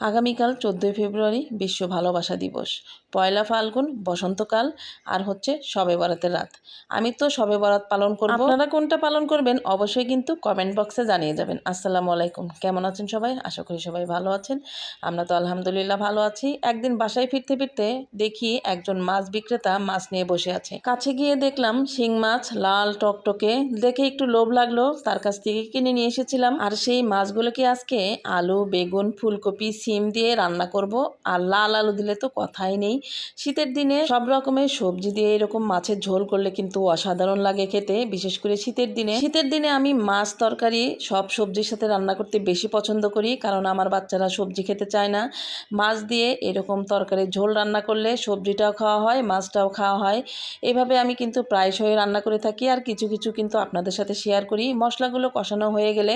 আগামীকাল চোদ্দোই ফেব্রুয়ারি বিশ্ব ভালোবাসা দিবস। পয়লা ফাল্গুন, বসন্তকাল আর হচ্ছে সবে বরাতের রাত। আমি তো শবে বরাত পালন করব। আপনারা কোনটা পালন করবেন অবশ্যই কিন্তু কমেন্ট বক্সে জানিয়ে যাবেন। আসসালামু আলাইকুম। কেমন আছেন সবাই? আশা করি সবাই ভালো আছেন। আমরা তো আলহামদুলিল্লাহ ভালো আছি। একদিন বাসায় ফিরতে ফিরতে দেখি একজন মাছ বিক্রেতা মাছ নিয়ে বসে আছে। কাছে গিয়ে দেখলাম শিং মাছ লাল টকটকে। দেখে একটু লোভ লাগল। তার কাছ থেকে কিনে নিয়ে এসেছিলাম। আর সেই মাছগুলোকে আজকে আলু, বেগুন, ফুলকপি সিম দিয়ে রান্না করব। আর লাল আলু দিলে তো কথাই নেই। শীতের দিনে সব রকমের সবজি দিয়ে এরকম মাছের ঝোল করলে কিন্তু অসাধারণ লাগে খেতে। বিশেষ করে শীতের দিনে। শীতের দিনে আমি মাছ তরকারি সব সবজির সাথে রান্না করতে বেশি পছন্দ করি, কারণ আমার বাচ্চারা সবজি খেতে চায় না। মাছ দিয়ে এরকম তরকারির ঝোল রান্না করলে সবজিটাও খাওয়া হয়, মাছটাও খাওয়া হয়। এভাবে আমি কিন্তু প্রায়শই রান্না করে থাকি। আর কিছু কিছু কিন্তু আপনাদের সাথে শেয়ার করি। মশলাগুলো কষানো হয়ে গেলে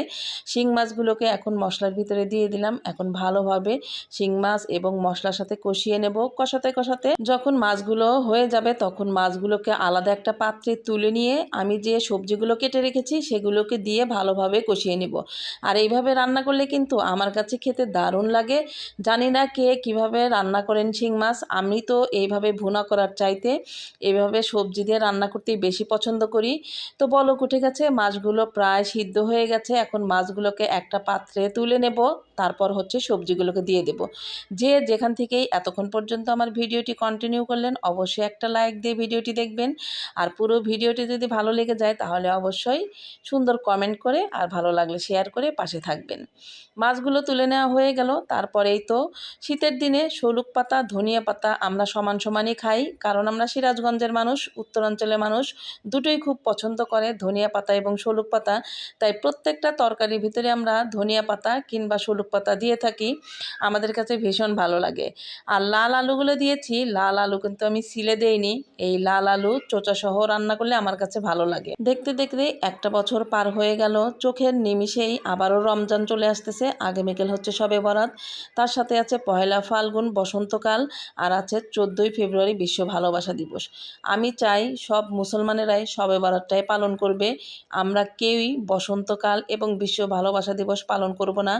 শিং মাছগুলোকে এখন মশলার ভিতরে দিয়ে দিলাম। এখন ভালোভাবে শিং মাছ এবং মশলার সাথে কষিয়ে নেব। কষাতে কষাতে যখন মাছগুলো হয়ে যাবে তখন মাছগুলোকে আলাদা একটা পাত্রে তুলে নিয়ে আমি যে সবজিগুলো কেটে রেখেছি সেগুলোকে দিয়ে ভালোভাবে কষিয়ে নিব। আর এইভাবে রান্না করলে কিন্তু আমার কাছে খেতে দারুণ লাগে। জানি না কে কীভাবে রান্না করেন শিং মাছ। আমি তো এইভাবে ভুনা করার চাইতে এইভাবে সবজি দিয়ে রান্না করতেই বেশি পছন্দ করি। তো বলক উঠে গেছে, মাছগুলো প্রায় সিদ্ধ হয়ে গেছে। এখন মাছগুলোকে একটা পাত্রে তুলে নেব। তারপর হচ্ছে সবজিগুলোকে দিয়ে দেব। যে যেখান থেকেই এতক্ষণ পর্যন্ত আমার ভিডিওটি কন্টিনিউ করলেন, অবশ্যই একটা লাইক দিয়ে ভিডিওটি দেখবেন। আর পুরো ভিডিওটি যদি ভালো লেগে যায়, তাহলে অবশ্যই সুন্দর কমেন্ট করে আর ভালো লাগলে শেয়ার করে পাশে থাকবেন। মাছগুলো তুলে নেওয়া হয়ে গেল। তারপরেই তো শীতের দিনে শলুক পাতা, ধনিয়া পাতা আমরা সমান সমানই খাই। কারণ আমরা সিরাজগঞ্জের মানুষ, উত্তরাঞ্চলের মানুষ, দুটোই খুব পছন্দ করে ধনিয়া পাতা এবং শলুক পাতা। তাই প্রত্যেকটা তরকারির ভিতরে আমরা ধনিয়া পাতা কিংবা শলুক পাতা দিয়ে থাকি, আমাদের কাছে ভীষণ ভালো লাগে। আর লাল আলুগুলো দিয়েছি, লাল আলু কিন্তু আমি সিলে দেইনি, এই লাল আলু চোচা সহ রান্না করলে আমার কাছে ভালো লাগে। দেখতে দেখতে একটা বছর পার হয়ে গেল, চোখের নিমিষেই আবারও রমজান চলে আসতেছে আগামীকাল হচ্ছে সবে বরাত, তার সাথে আছে পয়লা ফাল্গুন, বসন্তকাল, আর আছে চোদ্দোই ফেব্রুয়ারি বিশ্ব ভালোবাসা দিবস। আমি চাই সব মুসলমানেরাই সবে বরাতটাই পালন করবে, আমরা কেউই বসন্তকাল এবং বিশ্ব ভালোবাসা দিবস পালন করব না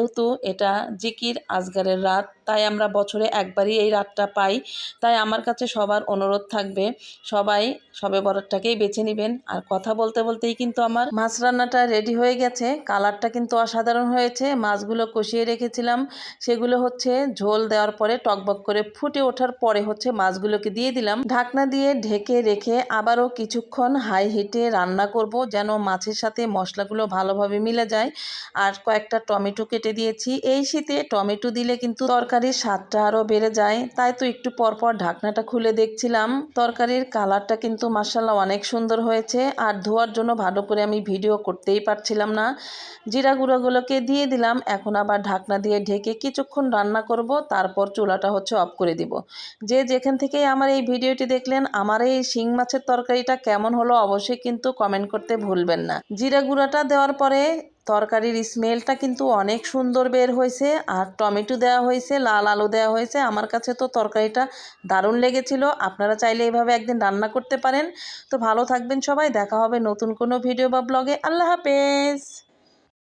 যেহেতু এটা জিকির আজগারের রাত, তাই আমরা বছরে একবারই এই রাতটা পাই। তাই আমার কাছে সবার অনুরোধ থাকবে, সবাই সবে বরাতটাকেই বেছে নেবেন। আর কথা বলতে বলতেই কিন্তু আমার মাছ রান্নাটা রেডি হয়ে গেছে। কালারটা কিন্তু অসাধারণ হয়েছে। মাছগুলো কষিয়ে রেখেছিলাম। সেগুলো হচ্ছে ঝোল দেওয়ার পরে টকবক করে ফুটে ওঠার পরে হচ্ছে মাছগুলোকে দিয়ে দিলাম। ঢাকনা দিয়ে ঢেকে রেখে আবারও কিছুক্ষণ হাই হিটে রান্না করব যেন মাছের সাথে মশলাগুলো ভালোভাবে মিলে যায়। আর কয়েকটা টমেটো কেটে দিয়েছি। এই শীতে টমেটো দিলে কিন্তু তরকারির স্বাদটা আরও বেড়ে যায়। তাই তো একটু পরপর ঢাকনাটা খুলে দেখছিলাম। তরকারির কালারটা কিন্তু মার্শাল্লাহ অনেক সুন্দর হয়েছে। আর ধোয়ার জন্য ভালো করে আমি ভিডিও করতেই পারছিলাম না। জিরা গুঁড়োগুলোকে দিয়ে দিলাম। এখন আবার ঢাকনা দিয়ে ঢেকে কিছুক্ষণ রান্না করব। তারপর চুলাটা হচ্ছে অফ করে দিব। যে যেখান থেকে আমার এই ভিডিওটি দেখলেন, আমার এই শিং মাছের তরকারিটা কেমন হলো অবশ্যই কিন্তু কমেন্ট করতে ভুলবেন না। জিরা গুঁড়াটা দেওয়ার পরে তরকারির স্মেলটা কিন্তু অনেক সুন্দর বের হয়েছে। আর টমেটো দেওয়া হয়েছে, লাল আলু দেওয়া হয়েছে। আমার কাছে তো তরকারিটা দারুণ লেগেছিল। আপনারা চাইলে এইভাবে একদিন রান্না করতে পারেন। তো ভালো থাকবেন সবাই। দেখা হবে নতুন কোনো ভিডিও বা ব্লগে আল্লাহ হাফেজ!